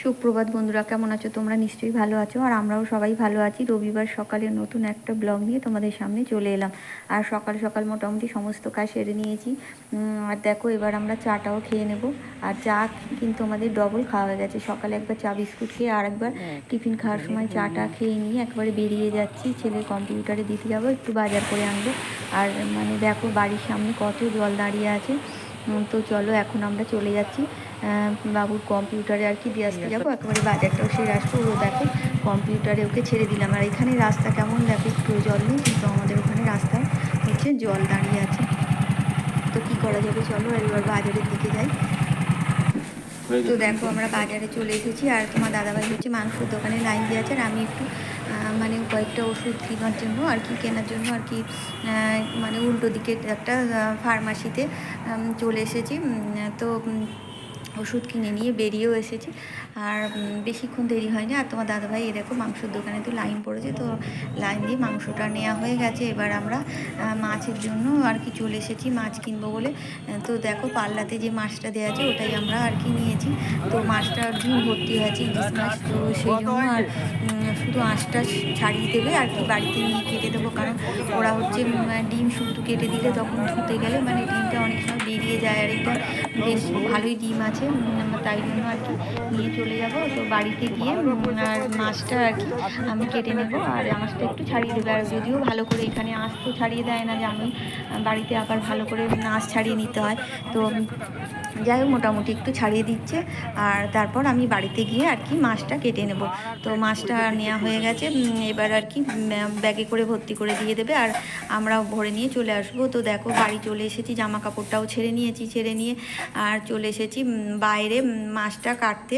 সুপ্রভাত বন্ধুরা কেমন আছো? তোমরা নিশ্চয়ই ভালো আছো আর আমরাও সবাই ভালো আছি। রবিবার সকালে নতুন একটা ব্লগ নিয়ে তোমাদের সামনে চলে এলাম। আর সকাল সকাল মোটামুটি সমস্ত কাজ সেরে নিয়েছি। আর দেখো এবার আমরা চাটাও খেয়ে নেব। আর চা কিন্তু আমাদের ডবল খাওয়া হয়ে গেছে। সকালে একবার চা বিস্কুট খেয়ে আর একবার টিফিন খাওয়ার সময় চাটা খেয়ে নিয়ে একবারে বেরিয়ে যাচ্ছি। ছেলে কম্পিউটারে দিতে যাব একটু বাজার করে আনব। আর মানে দেখো বাড়ির সামনে কত জল দাঁড়িয়ে আছে। তো চলো এখন আমরা চলে যাচ্ছি। বাবুর কম্পিউটারে আর কি দিয়ে আসতে যাব। একেবারে বাজারটাও সেরে আসব। ও দেখো কম্পিউটারে ওকে ছেড়ে দিলাম। আর এখানে রাস্তা কেমন দেখো একটু জল নেই কিন্তু আমাদের ওখানে রাস্তায় হচ্ছে জল দাঁড়িয়ে আছে। তো কি করা যাবে চলো এবার বাজারের দিকে যাই। তো দেখো আমরা বাজারে চলে এসেছি আর তোমার দাদাভাই হচ্ছে মাংসের দোকানে লাইন দিয়ে আছে আর আমি একটু আহ, মানে কয়েকটা ওষুধ কেনার জন্য আর কি কেনার জন্য আর কি আহ, মানে উল্টো দিকে একটা ফার্মাসিতে চলে এসেছি। উম, তো ওষুধ কিনে নিয়ে বেরিয়েও এসেছি। আর বেশিক্ষণ দেরি হয়নি। আর তোমার দাদাভাই এ দেখো মাংসের দোকানে তো লাইন পড়েছে, তো লাইন দিয়ে মাংসটা নেওয়া হয়ে গেছে। এবার আমরা মাছের জন্য আর কি চলে এসেছি, মাছ কিনবো বলে। তো দেখো পাল্লাতে যে মাছটা দেওয়া আছে, ওটাই আমরা আর কি নিয়েছি। তো মাছটা ডিম ভর্তি হয়েছে, ইলিশ মাছ, তো সেই জন্য আর শুধু আঁশটা ছাড়িয়ে দেবে আর কি বাড়িতে নিয়ে কেটে দেবো। কারণ ওরা হচ্ছে ডিম শুধু কেটে দিলে তখন ধুতে গেলে মানে ডিমটা অনেক সময় বেরিয়ে যায়। আর এটা বেশ ভালোই ডিম আছে। তাই জন্য আর কি নিয়ে চলে যাব। তো বাড়িতে গিয়ে আর মাছটা আর কি আমি কেটে নেব। আর মাছটা একটু ছাড়িয়ে দেবে। আর যদিও ভালো করে এখানে আঁশ তো ছাড়িয়ে দেয় না যে আমি বাড়িতে আবার ভালো করে আঁশ ছাড়িয়ে নিতে হয়। তো যাই হোক মোটামুটি একটু ছাড়িয়ে দিচ্ছে। আর তারপর আমি বাড়িতে গিয়ে আর কি মাছটা কেটে নেব। তো মাছটা নেওয়া হয়ে গেছে। এবার আর কি ব্যাগে করে ভর্তি করে দিয়ে দেবে। আর আমরা ভরে নিয়ে চলে আসব। তো দেখো, বাড়ি চলে এসেছি জামা কাপড়টাও ছেড়ে নিয়েছি, ছেড়ে নিয়ে। আর চলে এসেছি বাইরে মাছটা কাটতে।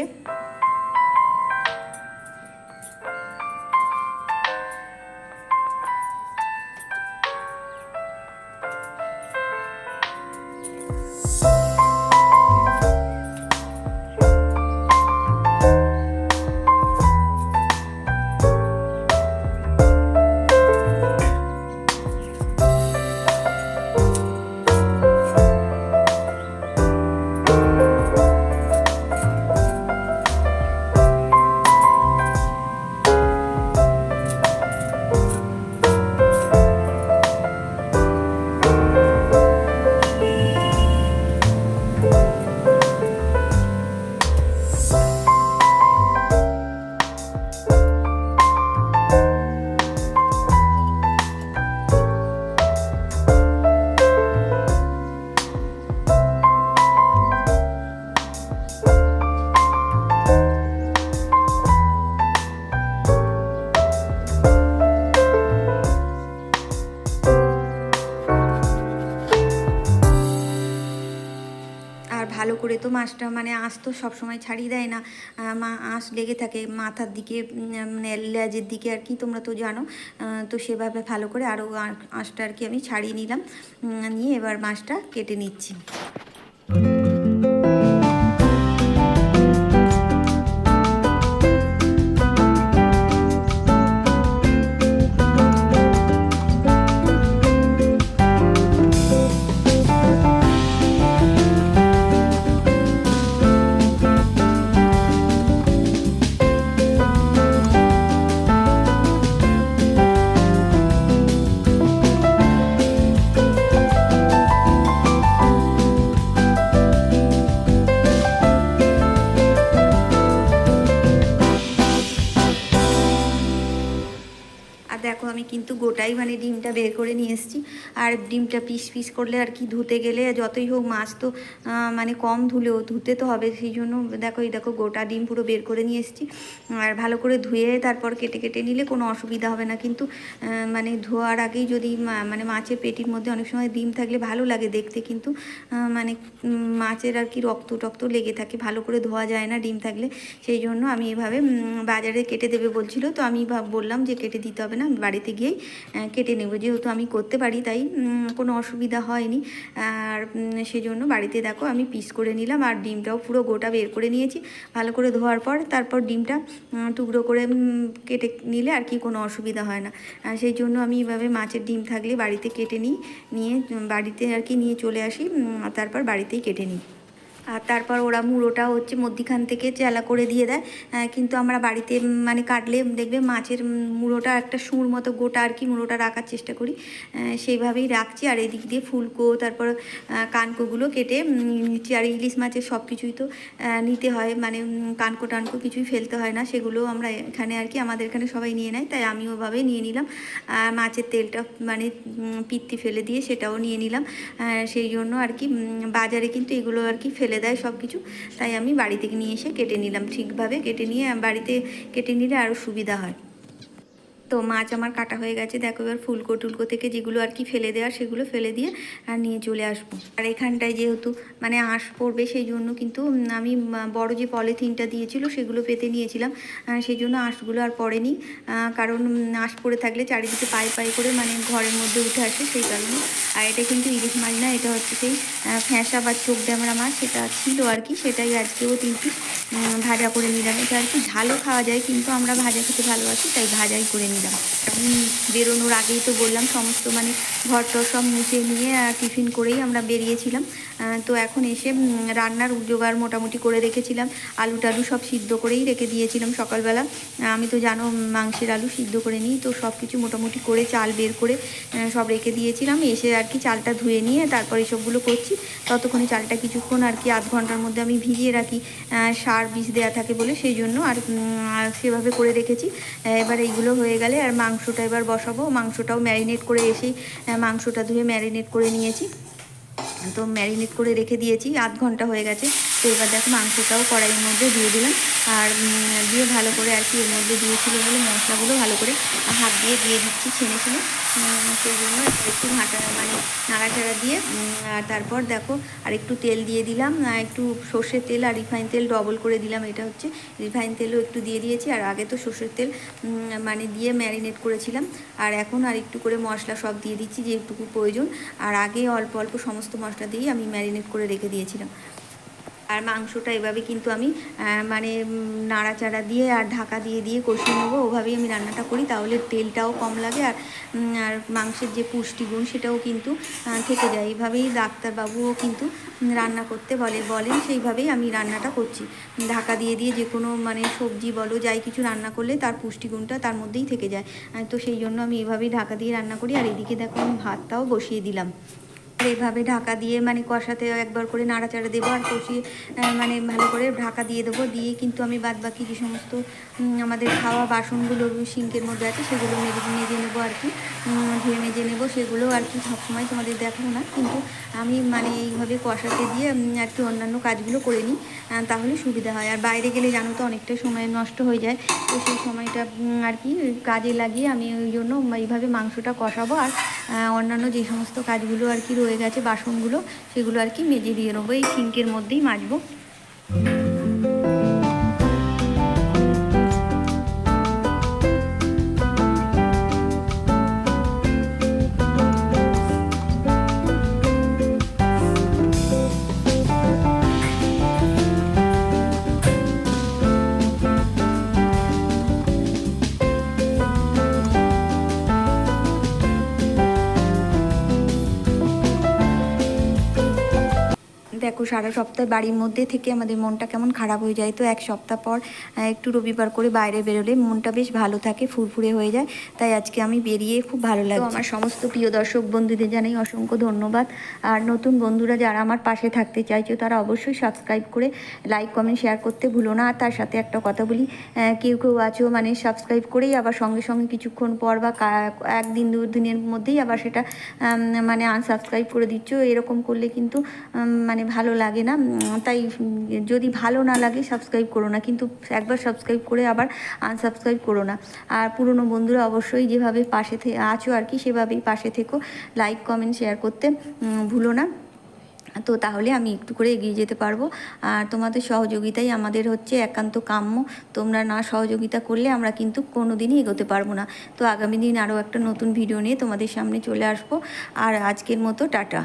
মাছটা মানে আঁশ তো সবসময় ছাড়িয়ে দেয় না। মা, আঁশ লেগে থাকে মাথার দিকে মানে লেজের দিকে আর কি, তোমরা তো জানো। তো সেভাবে ভালো করে আরও আঁশটা আর কি আমি ছাড়িয়ে নিলাম। নিয়ে এবার মাছটা কেটে নিচ্ছি। আমি কিন্তু গোটাই মানে ডিমটা বের করে নিয়ে এসেছি। আর ডিমটা পিস পিস করলে আর কি ধুতে গেলে যতই হোক মাছ তো মানে কম ধুলেও ধুতে তো হবে। সেই জন্য দেখো, এই দেখো গোটা ডিম পুরো বের করে নিয়ে এসেছি। আর ভালো করে ধুয়ে তারপর কেটে কেটে নিলে কোনো অসুবিধা হবে না। কিন্তু মানে ধোয়ার আগেই যদি মানে মাছের পেটির মধ্যে অনেক সময় ডিম থাকলে ভালো লাগে দেখতে। কিন্তু মানে মাছের আর কি রক্ত টক্ত লেগে থাকে, ভালো করে ধোয়া যায় না ডিম থাকলে। সেই জন্য আমি এভাবে বাজারে কেটে দেবে বলছিল। তো আমি বললাম যে কেটে দিতে হবে না আমি বাড়িতে গিয়েই কেটে নেব। যেহেতু আমি করতে পারি, তাই কোনো অসুবিধা হয়নি। আর সেজন্য বাড়িতে দেখো আমি পিস করে নিলাম আর ডিমটাও পুরো গোটা বের করে নিয়েছি। ভালো করে ধোয়ার পর তারপর ডিমটা টুকরো করে কেটে নিলে আর কি কোনো অসুবিধা হয় না। সেই জন্য আমি এভাবে মাছের ডিম থাকলে বাড়িতে কেটে নিই, নিয়ে বাড়িতে আর কি নিয়ে চলে আসি তারপর বাড়িতেই কেটে নিই। আর তারপর ওরা মুড়োটা হচ্ছে মধ্যিখান থেকে চেলা করে দিয়ে দেয়। কিন্তু আমরা বাড়িতে মানে কাটলে দেখবে মাছের মুড়োটা একটা সুর মতো গোটা আর কি মুড়োটা রাখার চেষ্টা করি। সেইভাবেই রাখছি। আর এদিক দিয়ে ফুলকো, তারপর কানকোগুলো কেটে নিচ্ছি আর ইলিশ মাছের সব কিছুই তো নিতে হয়। মানে কানকো টানকো কিছুই ফেলতে হয় না। সেগুলো আমরা এখানে আর কি, আমাদের এখানে সবাই নিয়ে নেয়। তাই আমি ওভাবে নিয়ে নিলাম। মাছের তেলটা মানে পিত্তি ফেলে দিয়ে সেটাও নিয়ে নিলাম। সেই জন্য আর কি বাজারে কিন্তু এগুলো আর কি ফেলে দেয় সব কিছু। তাই আমি বাড়ি থেকে নিয়ে এসে কেটে নিলাম। ঠিকভাবে কেটে নিয়ে বাড়িতে কেটে নিলে আরও সুবিধা হয়। তো মাছ আমার কাটা হয়ে গেছে। দেখো এবার ফুলকো টুলকো থেকে যেগুলো আর কি ফেলে দেওয়া, সেগুলো ফেলে দিয়ে আর নিয়ে চলে আসব। আর এখানটায় যেহেতু মানে আঁশ পড়বে সেই জন্য কিন্তু আমি বড় যে পলিথিনটা দিয়েছিল, সেগুলো পেতে নিয়েছিলাম। সেই জন্য আঁশগুলো আর পড়েনি। কারণ আঁশ পড়ে থাকলে চারিদিকে পায়ে পায়ে করে মানে ঘরের মধ্যে উঠে আসে, সেই কারণে। আর এটা কিন্তু ইলিশ মাছ না, এটা হচ্ছে সেই ফ্যাঁসা বা চোখ ড্যামরা মাছ, সেটা ছিল আর কি, সেটাই আজকেও তিন পিস ভাজা করে নিলাম। এটা আর কি ঝালও খাওয়া যায়, কিন্তু আমরা ভাজা খেতে ভালোবাসি, তাই ভাজাই করে আমি বেরোনোর আগেই তো বললাম, সমস্ত মানে ঘর টর সব মুছে নিয়ে টিফিন করেই আমরা বেরিয়েছিলাম। তো এখন এসে রান্নার জোগাড় মোটামুটি করে রেখেছিলাম। আলু টালু সব সিদ্ধ করেই রেখে দিয়েছিলাম সকালবেলা। আমি তো জানো, মাংসের আলু সিদ্ধ করে নিই, তো সব কিছু মোটামুটি করে চাল বের করে সব রেখে দিয়েছিলাম। এসে আর কি চালটা ধুয়ে নিয়ে তারপর এসবগুলো করছি। ততক্ষণে চালটা কিছুক্ষণ আর কি আধ ঘণ্টার মধ্যে আমি ভিজিয়ে রাখি। সার বীজ দেওয়া থাকে বলে, সেই জন্য আর সেভাবে করে রেখেছি। এবার এইগুলো হয়ে গেলে আর মাংসটা এবার বসাবো। মাংসটাও ম্যারিনেট করে এসে মাংসটা ধুয়ে ম্যারিনেট করে নিয়েছি। তো ম্যারিনেট করে রেখে দিয়েছি, আধ ঘণ্টা হয়ে গেছে। তো এবার দেখো মাংসটাও কড়াইয়ের মধ্যে দিয়ে দিলাম। আর দিয়ে ভালো করে আর কি এর মধ্যে দিয়েছিল বলে মশলাগুলো ভালো করে হাত দিয়ে দিয়ে দিচ্ছি ছেনে ছেনে সেই জন্য একটু ঘাঁটা মানে নাড়াচাড়া দিয়ে আর তারপর দেখো আর একটু তেল দিয়ে দিলাম একটু সর্ষের তেল আর রিফাইন তেল ডবল করে দিলাম, এটা হচ্ছে। রিফাইন তেলও একটু দিয়ে দিয়েছি, আর আগে তো সর্ষের তেল মানে দিয়ে ম্যারিনেট করেছিলাম। আর এখন আর একটু করে মশলা সব দিয়ে দিচ্ছি, যেটুকু প্রয়োজন। আর আগে অল্প অল্প সমস্ত মশলা দিয়েই আমি ম্যারিনেট করে রেখে দিয়েছিলাম। আর মাংসটা এভাবে কিন্তু আমি মানে নাড়াচাড়া দিয়ে আর ঢাকা দিয়ে দিয়ে কষিয়ে নেব। ওভাবেই আমি রান্নাটা করি, তাহলে তেলটাও কম লাগে আর আর মাংসের যে পুষ্টিগুণ সেটাও কিন্তু থেকে যায়। এইভাবেই ডাক্তারবাবুও কিন্তু রান্না করতে বলে, বলেন সেইভাবেই আমি রান্নাটা করছি। ঢাকা দিয়ে দিয়ে যে কোনো মানে সবজি বলো, যাই কিছু রান্না করলে তার পুষ্টিগুণটা তার মধ্যেই থেকে যায়। তো সেই জন্য আমি এভাবেই ঢাকা দিয়ে রান্না করি। আর এদিকে দেখো আমি ভাতটাও বসিয়ে দিলাম। এভাবে ঢাকা দিয়ে মানে কষাতে একবার করে নাড়াচাড়া দেবো আর কষিয়ে মানে ভালো করে ঢাকা দিয়ে দেবো। দিয়ে কিন্তু আমি বাদ বাকি যে সমস্ত আমাদের খাওয়া বাসনগুলো সিঙ্কের মধ্যে আছে, সেগুলো মেজে মেজে নেব আর কি। ধুয়ে মেজে নেব, সেগুলো আর কি সবসময় তোমাদের দেখাবো না। কিন্তু আমি মানে এইভাবে কষাতে দিয়ে আর কি অন্যান্য কাজগুলো করে নিই তাহলে সুবিধা হয়। আর বাইরে গেলে জানো তো অনেকটা সময় নষ্ট হয়ে যায়। তো সেই সময়টা আর কি কাজে লাগিয়ে আমি ওই জন্য এইভাবে মাংসটা কষাবো আর অন্যান্য যে সমস্ত কাজগুলো আর কি রয়ে গেছে বাসনগুলো সেগুলো আর কি মেজে দিয়ে নেব। এই সিঙ্কের মধ্যেই মাজবো। সারা সপ্তাহ বাড়ির মধ্যে থেকে আমাদের মনটা কেমন খারাপ হয়ে যায়। তো এক সপ্তাহ পর একটু রবিবার করে বাইরে বেরোলে মনটা বেশ ভালো থাকে ফুরফুরে হয়ে যায়। তাই আজকে আমি বেরিয়ে খুব ভালো লাগে আমার সমস্ত প্রিয় দর্শক বন্ধুদের জানাই অসংখ্য ধন্যবাদ। আর নতুন বন্ধুরা যারা আমার পাশে থাকতে চাইছো তারা অবশ্যই সাবস্ক্রাইব করে লাইক কমেন্ট শেয়ার করতে ভুলো না। আর তার সাথে একটা কথা বলি কেউ কেউ আছো মানে সাবস্ক্রাইব করেই আবার সঙ্গে সঙ্গে কিছুক্ষণ পর বা একদিন দু দিনের মধ্যেই আবার সেটা মানে আনসাবস্ক্রাইব করে দিচ্ছ। এরকম করলে কিন্তু মানে ভালো লাগে না তাই যদি ভালো না লাগে সাবস্ক্রাইব করো না, কিন্তু একবার সাবস্ক্রাইব করে আবার আনসাবস্ক্রাইব করো না। আর পুরনো বন্ধুরা অবশ্যই যেভাবে পাশে আছো আর কি, সেভাবেই পাশে থেকো। লাইক কমেন্ট শেয়ার করতে ভুলো না। তো তাহলে আমি একটু করে এগিয়ে যেতে পারব। আর তোমাদের সহযোগিতাই আমাদের হচ্ছে একান্ত কাম্য। তোমরা না সহযোগিতা করলে আমরা কিন্তু কোনো দিনই এগোতে পারব না। তো আগামী দিন আরও একটা নতুন ভিডিও নিয়ে তোমাদের সামনে চলে আসব। আর আজকের মতো টাটা।